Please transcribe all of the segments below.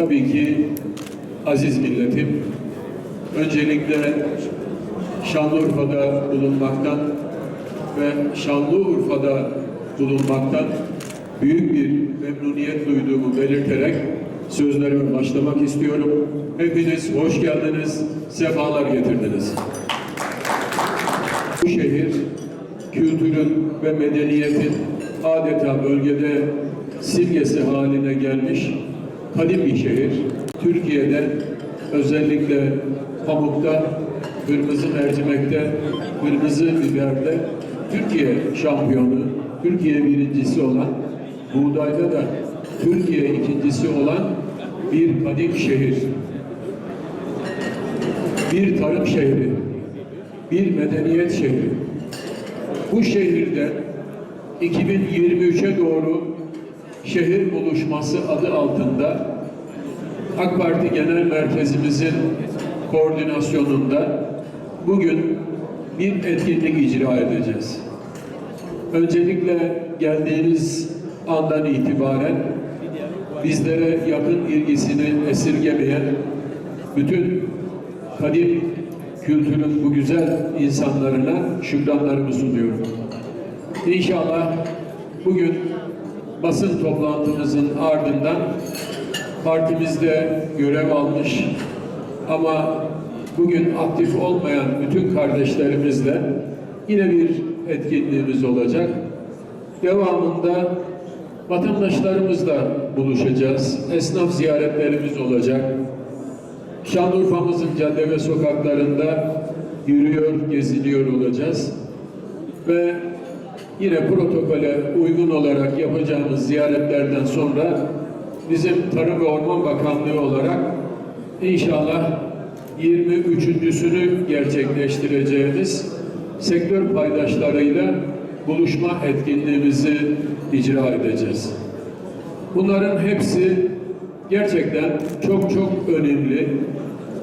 Tabii ki aziz milletim, öncelikle Şanlıurfa'da bulunmaktan ve Şanlıurfa'da bulunmaktan büyük bir memnuniyet duyduğumu belirterek sözlerime başlamak istiyorum. Hepiniz hoş geldiniz, sefalar getirdiniz. Bu şehir kültürün ve medeniyetin adeta bölgede simgesi haline gelmiş kadim bir şehir. Türkiye'de özellikle pamukta, kırmızı mercimekte, kırmızı biberde Türkiye şampiyonu, Türkiye birincisi olan, buğdayda da Türkiye ikincisi olan bir kadim şehir. Bir tarım şehri, bir medeniyet şehri. Bu şehirde 2023'e doğru şehir buluşması adı altında AK Parti Genel Merkezimizin koordinasyonunda bugün bir etkinlik icra edeceğiz. Öncelikle geldiğiniz andan itibaren bizlere yakın ilgisini esirgemeyen bütün kadim kültürün bu güzel insanlarına şükranlarımı sunuyorum. İnşallah bugün basın toplantımızın ardından partimizde görev almış ama bugün aktif olmayan bütün kardeşlerimizle yine bir etkinliğimiz olacak. Devamında vatandaşlarımızla buluşacağız. Esnaf ziyaretlerimiz olacak. Şanlıurfa'mızın cadde ve sokaklarında yürüyor, geziniyor olacağız. Ve yine protokole uygun olarak yapacağımız ziyaretlerden sonra bizim Tarım ve Orman Bakanlığı olarak inşallah 23.sünü gerçekleştireceğimiz sektör paydaşlarıyla buluşma etkinliğimizi icra edeceğiz. Bunların hepsi gerçekten çok çok önemli.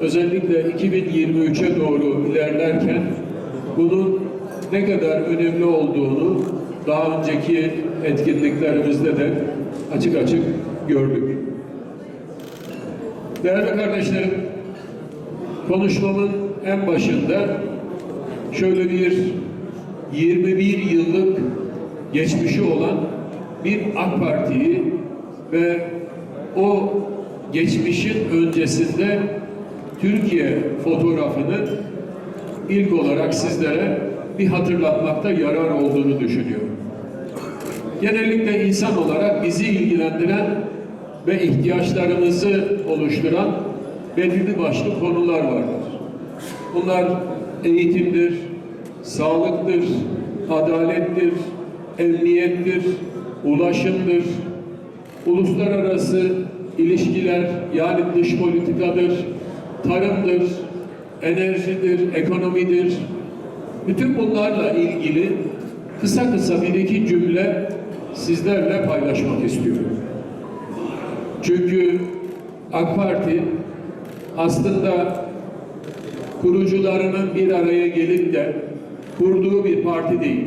Özellikle 2023'e doğru ilerlerken bunun ne kadar önemli olduğunu daha önceki etkinliklerimizde de açık açık gördük. Değerli kardeşlerim, konuşmamın en başında şöyle bir 21 yıllık geçmişi olan bir AK Parti'yi ve o geçmişin öncesinde Türkiye fotoğrafını ilk olarak sizlere bir hatırlatmakta yarar olduğunu düşünüyorum. Genellikle insan olarak bizi ilgilendiren ve ihtiyaçlarımızı oluşturan belirli başlı konular vardır. Bunlar eğitimdir, sağlıktır, adalettir, emniyettir, ulaşımdır, uluslararası ilişkiler yani dış politikadır, tarımdır, enerjidir, ekonomidir. Bütün bunlarla ilgili kısa kısa bir iki cümle sizlerle paylaşmak istiyorum. Çünkü AK Parti aslında kurucularının bir araya gelip de kurduğu bir parti değil.